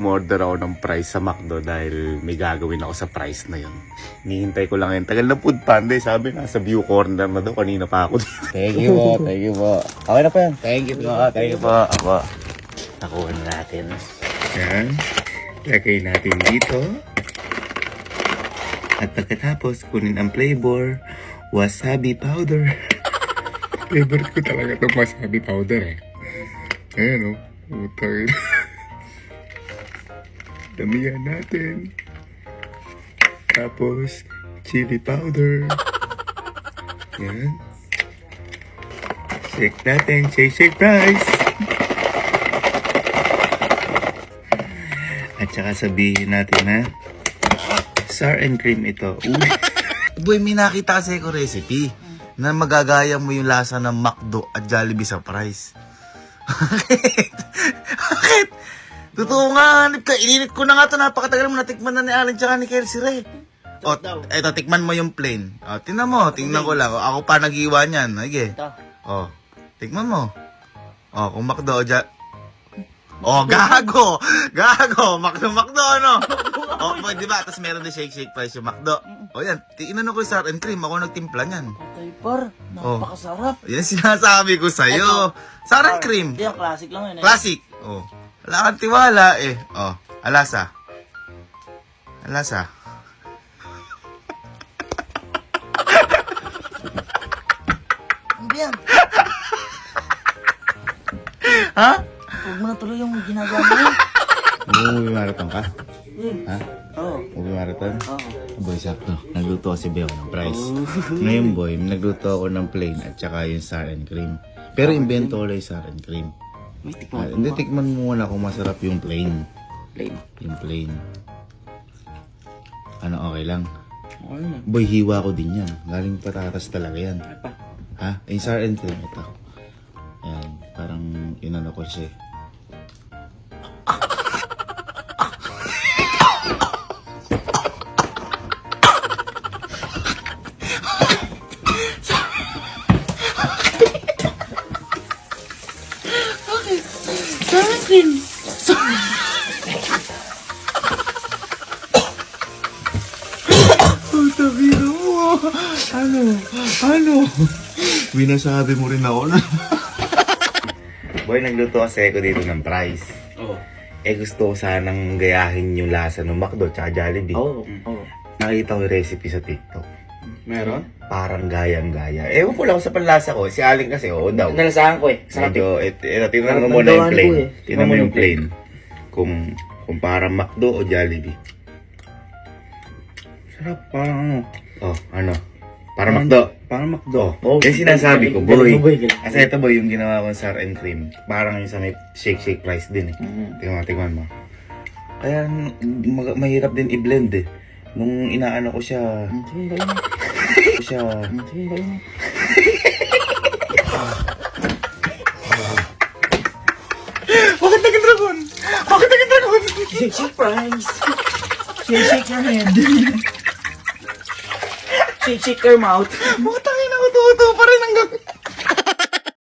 umorder ako ng price sa McDo dahil may gagawin ako sa price na yun. Nihintay ko lang yun. Tagal na food panda eh. Sabi na sa view corner na daw. Kanina pa ako dito. Thank you po. Thank you po. Okay na po yan. Thank you po. Thank you po. Ako. Nakuha na natin. Yan. Lagay natin dito. At pagkatapos, kunin ang flavor. Wasabi powder. Favorite ko talaga itong wasabi powder eh. Ayan o. Oh. Utang. Damihan natin. Tapos, chili powder. Yan. Shake natin. Shake, shake, price. At saka sabihin natin na sour and cream ito. Uy. Boy, may nakita kasi ko recipe na magagaya mo yung lasa ng McDo at Jollibee sa price. Bakit? Bakit? Totoo nga, hanip ka. Ininit ko na nga ito. Napakatagal mo natikman na ni Alan tsaka ni Kelsey Ray. O, eto, tikman mo yung plain. O, tingnan mo. Tingnan ko lang. O, ako pa nag-iwa niyan. Sige. Ito. O, tikman mo. O, kung McDo o ja... O, gago! Gago! McDo, McDo, ano? O, oh, di ba? Tapos meron din shake shake price yung McDo. O, yan. Tinanong ko yung sour and cream. Ako nagtimpla niyan. Patay par. Napakasarap. Yan sinasabi ko sa'yo. Sour and cream. Hindi, ang classic lang yun eh. Classic. Oh. Wala kang tiwala eh. Oh. Alasa. Alasa. Ano yan? Ha? Huwag mo na tuloy yung ginagawa mo. Umuwi marathon ka? Hmm. Ha? Oo. Umuwi marathon? Oo. Boy, sakto. Nagluto si Beo ng price. Ngayon, boy, nagluto ako ng plain at saka yung sour and cream. Pero invento ko lang yung sour and cream. May tikman. hindi, tikman mo muna kung masarap yung plain. Plain. Yung plain. Ano, okay lang? Okay na. Boy, hiwa ko din yan. Galing patatas talaga yan. Ano pa? Ha? Yung sour and cream ito. Ayan, parang inano ko siya. eh. Ano? Ano? Binasabi mo rin ako na. Boy, nagluto kasi ako dito ng price. Oo. Eh gusto ko sanang gayahin yung lasa ng McDo tsaka Jollibee. Oo. Oo. Nakita ko yung recipe sa TikTok. Meron? Parang gayang-gaya. Ewan ko lang sa panlasa ko. Si Aling kasi, oo daw. Nalasahan ko eh. Sarap eh. Medyo, et, et, tingnan mo muna yung plain. eh. Tingnan mo yung plain. Kung, kung parang McDo o Jollibee. Sarap, parang ano. Oh, ano? Parang McDo. Parang McDo. Oh, yung sinasabi ko, boy. Kasi ito boy, yung ginawa kong sour and cream. Parang yung sa may shake-shake price din eh. Mm. Tingnan mo, tingnan mo. Kaya n- mag- mahirap din i-blend eh. Nung inaano ko siya, Mm, ko siya, Mm. Bakit naging dragon? Bakit naging dragon? Shake, shake, price. Shake, shake your head. Shake, shake mouth.